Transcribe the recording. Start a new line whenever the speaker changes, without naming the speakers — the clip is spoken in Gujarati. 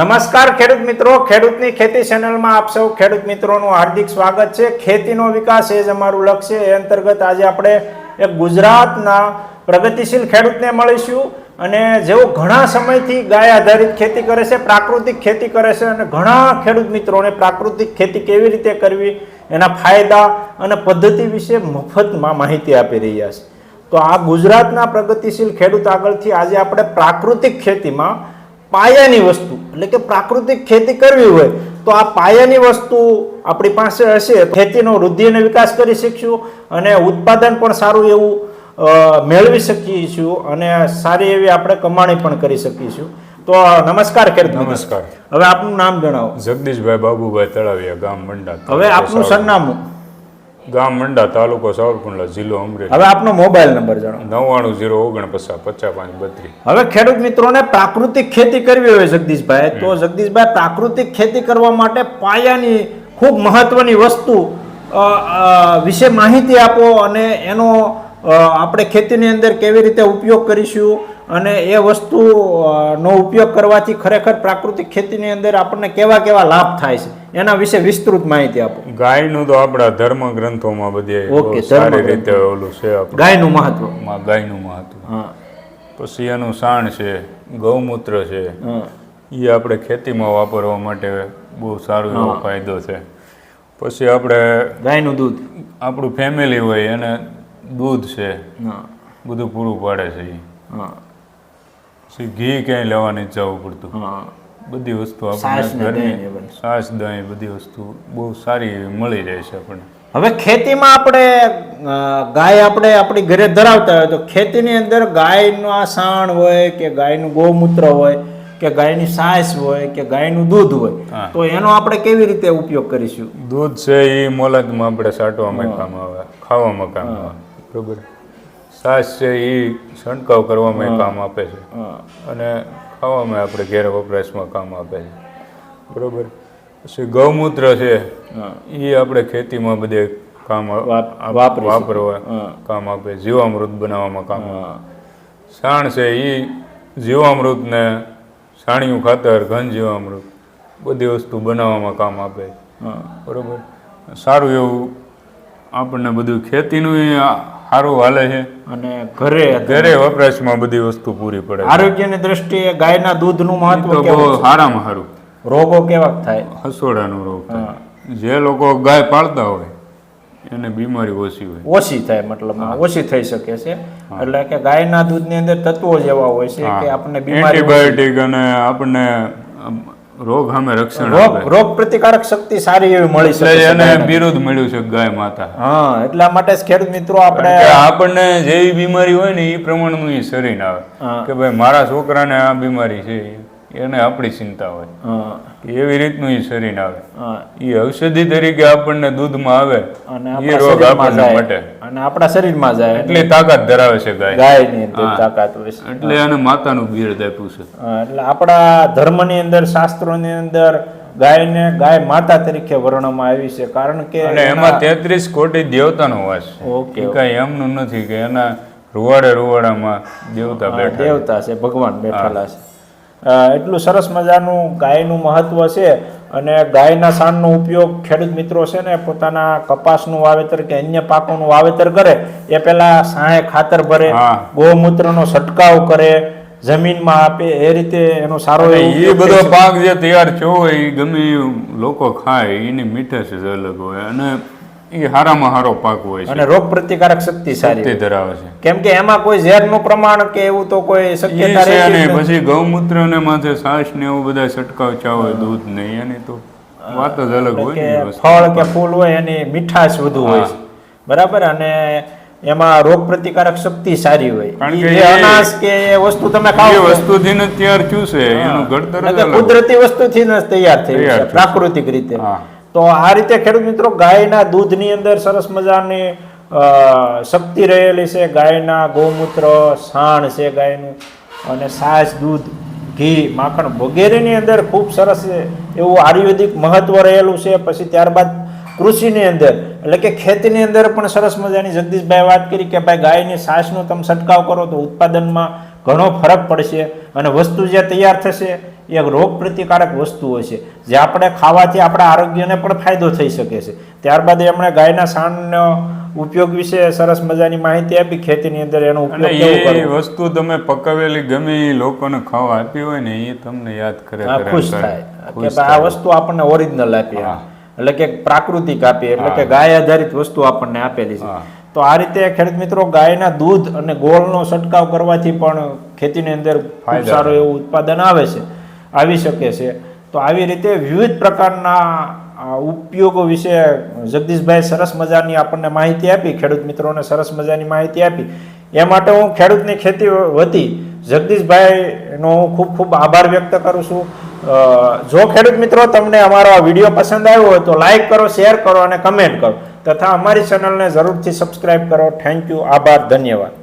નમસ્કાર ખેડૂત મિત્રો. ખેડૂતની ખેતી ચેનલમાં આપ સૌ ખેડૂત મિત્રોનું હાર્દિક સ્વાગત છે. ખેતીનો વિકાસ એ જ અમારું લક્ષ્ય. એ અંતર્ગત આજે આપણે એક ગુજરાતના પ્રગતિશીલ ખેડૂતને મળીશું અને જેઓ ઘણા સમયથી ગાય આધારિત ખેતી કરે છે, પ્રાકૃતિક ખેતી કરે છે અને ઘણા ખેડૂત મિત્રોને પ્રાકૃતિક ખેતી કેવી રીતે કરવી એના ફાયદા અને પદ્ધતિ વિશે મફતમાં માહિતી આપી રહ્યા છે. તો આ ગુજરાતના પ્રગતિશીલ ખેડૂત આગળથી આજે આપણે પ્રાકૃતિક ખેતીમાં પાયાની વસ્તુ એટલે કે પ્રાકૃતિક ખેતી કરવી હોય તો આ પાયાની વસ્તુ આપણી પાસે હશે. ખેતીનો વૃદ્ધિ અને વિકાસ કરી શકીશું અને ઉત્પાદન પણ સારું એવું મેળવી શકીશું અને સારી એવી આપણે કમાણી પણ કરી શકીશું. તો નમસ્કાર ખેડૂત
નમસ્કાર.
હવે આપનું નામ જણાવો.
જગદીશભાઈ બાબુભાઈ તળાવિયા ગામ મંડા.
હવે આપનું સરનામું.
ગામ મંડા તાલુકો સાવરકુંડલા જિલ્લો અમરેલી.
હવે આપનો મોબાઈલ નંબર જણાવો.
નવ્વાણું જીરો ઓગણપચાસ પચાસ પાંચ બત્રીસ.
હવે ખેડૂત મિત્રોને પ્રાકૃતિક ખેતી કરવી હોય જગદીશભાઈ તો જગદીશભાઈ પ્રાકૃતિક ખેતી કરવા માટે પાયાની ખૂબ મહત્વની વસ્તુ વિશે માહિતી આપો અને એનો આપણે ખેતીની અંદર કેવી રીતે ઉપયોગ કરીશું અને એ વસ્તુ નો ઉપયોગ કરવાથી ખરેખર પ્રાકૃતિક ખેતીની અંદર આપણને કેવા કેવા લાભ થાય છે એના વિશે વિસ્તૃત માહિતી આપો.
ગાયનું તો આપણા ધર્મ ગ્રંથોમાં બધે
ઓકે,
સારી રીતે ઓલું છે
ગાયનું મહત્વ.
ગાયનું મહત્વ.
હા.
પછી એનું સાણ છે ગૌમૂત્ર છે
હા.
એ આપણે ખેતીમાં વાપરવા માટે બહુ સારો એવો ફાયદો છે. પછી આપણે
ગાયનું દૂધ.
આપણું ફેમિલી હોય એને દૂધ છે બધું પૂરું પાડે છે એ
હા.
ઘી ક્યાંય લેવા નથી જવું પડતું. બધી વસ્તુ ઘરની છાશ દહીં બધી વસ્તુ બહુ સારી એવી મળી જાય છે આપણને.
હવે ખેતીમાં આપણે ગાય આપણે આપણી ઘરે ધરાવતા હોય તો ખેતીની અંદર ગાયનું આ સાણ હોય કે ગાયનું ગૌમૂત્ર હોય કે ગાયની સાસ હોય કે ગાયનું દૂધ હોય તો એનો આપણે કેવી રીતે ઉપયોગ કરીશું?
દૂધ છે એ મોલાદમાં આપણે સાટવામાં કામ આવે ખાવામાં કામ આવે. બરોબર? છાશ છે એ છંટકાવ કરવામાં કામ આપે છે. અને ખાવામાં આપણે ઘેર વપરાશમાં કામ આપે છે. બરોબર? પછી ગૌમૂત્ર છે એ આપણે ખેતીમાં બધે કામ વાપરવા કામ આપે જીવામૃત બનાવવામાં કામ છાણ છે એ જીવામૃતને છાણિયું ખાતર ઘન જીવામૃત બધી વસ્તુ બનાવવામાં કામ આપે. બરોબર? સારું એવું આપણને બધું ખેતીનું સારું હાલે છે.
અને ઘરે
ઘરે વપરાશમાં બધી વસ્તુ પૂરી પડે.
આરોગ્યની દ્રષ્ટિએ ગાયના દૂધનું મહત્વ
બહુ સારામાં સારું
રોગો કેવા થાય?
હસોડાનો રોગ. જે લોકો ગાય પાળતા હોય એને બીમારી ઓછી હોય.
ઓછી થાય મતલબ ઓછી થઈ શકે છે. એટલે કે ગાયના દૂધની અંદર તત્વો જેવા હોય છે કે આપણને બીમારી
એન્ટીબાયોટિક અને આપણને રોગ સામે રક્ષણ
રોગ રોગ પ્રતિકારક શક્તિ સારી એવી મળી શકે છે
એને બિરુદ મળ્યું છે ગાય માતા.
હા એટલા માટે ખેડૂત મિત્રો આપણે
આપણને જેવી બીમારી હોય ને એ પ્રમાણનું એ શરીર આવે. કે ભાઈ મારા છોકરાને આ બીમારી છે એને આપણી ચિંતા હોય. એવી રીતનું એ શરીર આવે. એ ઔષધિ તરીકે આપણને દૂધમાં આવે
અને
એ રોગ આપણને મટે.
અને આપણા શરીરમાં જાય.
એટલે તાકાત ધરાવે છે ગાય.
ગાયની તાકાત હોય છે.
એટલે એને માતાનું બિરદ આપ્યું છે.
એટલે આપણા ધર્મની અંદર શાસ્ત્રોની અંદર ગાયને ગાય માતા તરીકે વર્ણવામાં આવી છે. કારણ કે
અને એમાં તેત્રીસ કોટી દેવતાનો વાસ છે. ઓકે કઈ એમનું નથી કે એના રૂવાડે રૂવાડામાં દેવતા બેઠા
દેવતા છે ભગવાન બેઠેલા છે. એટલું સરસ મજાનું ગાયનું મહત્વ છે અને ગાયના સાણનો ઉપયોગ ખેડૂત મિત્રો છે ને પોતાના કપાસનું વાવેતર કે અન્ય પાકોનું વાવેતર કરે એ પહેલાં સાણે ખાતર ભરે. ગૌમૂત્રનો છંટકાવ કરે જમીનમાં આપે એ રીતે એનો સારો
એ બધો પાક જે તૈયાર થયો હોય એ ગમે લોકો ખાય એની મીઠાશ છે અલગ હોય અને એ હારામાં હારો પાક હોય છે.
અને રોગ પ્રતિકારક શક્તિ સારી
ધરાવે છે.
કેમ કે એમાં કોઈ ઝેરનું પ્રમાણ કે એવું તો કોઈ શક્યતા રહેતી
ને પછી ગૌમૂત્ર ને માથે સાસ ને એવું બધા છટકાવ ચાવે દૂધ ને એની તો વાત જ અલગ હોય વસ્તુ.
ફળ કે ફૂલ હોય એની મીઠાશ વધુ હોય બરાબર? અને એમાં રોગ પ્રતિકારક શક્તિ સારી હોય.
કારણ કે
અનાજ કે વસ્તુ તમે ખાઓ થી
વસ્તુથી ને તૈયાર થયું છે એનું ઘડતર જ
કુદરતી વસ્તુથી જ તૈયાર થયું છે. પ્રાકૃતિક રીતે. તો આ રીતે ખેડૂત મિત્રો ગાયના દૂધની અંદર સરસ મજાની શક્તિ રહેલી છે. ગાયના ગૌમૂત્ર, સાણ છે ગાયનું અને સાસ, દૂધ, ઘી, માખણ વગેરેની અંદર ખૂબ સરસ એવું આયુર્વેદિક મહત્વ રહેલું છે. પછી ત્યારબાદ કૃષિની અંદર, એટલે કે ખેતીની અંદર પણ સરસ મજાની જગદીશભાઈ વાત કરી કે ભાઈ ગાયની સાસનો તમે છંટકાવ કરો તો ઉત્પાદનમાં ઘણો ફરક પડશે અને વસ્તુ જે તૈયાર થશે એ રોગ પ્રતિકારક વસ્તુઓ છે. જે આપણે ખાવાથી આપણા આરોગ્યને પણ ફાયદો થઈ શકે છે. ત્યારબાદ એમણે ગાયના સાણનો ઉપયોગ વિશે સરસ મજાની માહિતી આપી. ખેતીની અંદર એનો ઉપયોગ
એ વસ્તુ તમે પકાવેલી ગમે એ લોકોને ખાવા આપી હોય ને એ તમને યાદ કરે
ખુશ થાય. કે આ વસ્તુ આપણને ઓરિજિનલ આપી. એટલે કે પ્રાકૃતિક આપી. એટલે કે ગાય આધારિત વસ્તુ આપણને આપેલી છે. તો આ રીતે ખેડૂત મિત્રો ગાયના દૂધ અને ગોળનો છંટકાવ કરવાથી પણ ખેતીની અંદર સારું એવું ઉત્પાદન આવે છે આવી શકે છે. તો આવી રીતે વિવિધ પ્રકારના ઉપયોગો વિશે જગદીશભાઈ સરસ મજાની આપણને માહિતી આપી ખેડૂત મિત્રોને સરસ મજાની માહિતી આપી. એ માટે હું ખેડૂતની ખેતી વતી જગદીશભાઈનો હું ખૂબ ખૂબ આભાર વ્યક્ત કરું છું. જો ખેડૂત મિત્રો તમને અમારો આ વીડિયો પસંદ આવ્યો હોય તો લાઈક કરો શેર કરો અને કમેન્ટ કરો. તથા અમારી ચેનલને જરૂરથી સબસ્ક્રાઇબ કરો. થેન્ક યુ આભાર. ધન્યવાદ.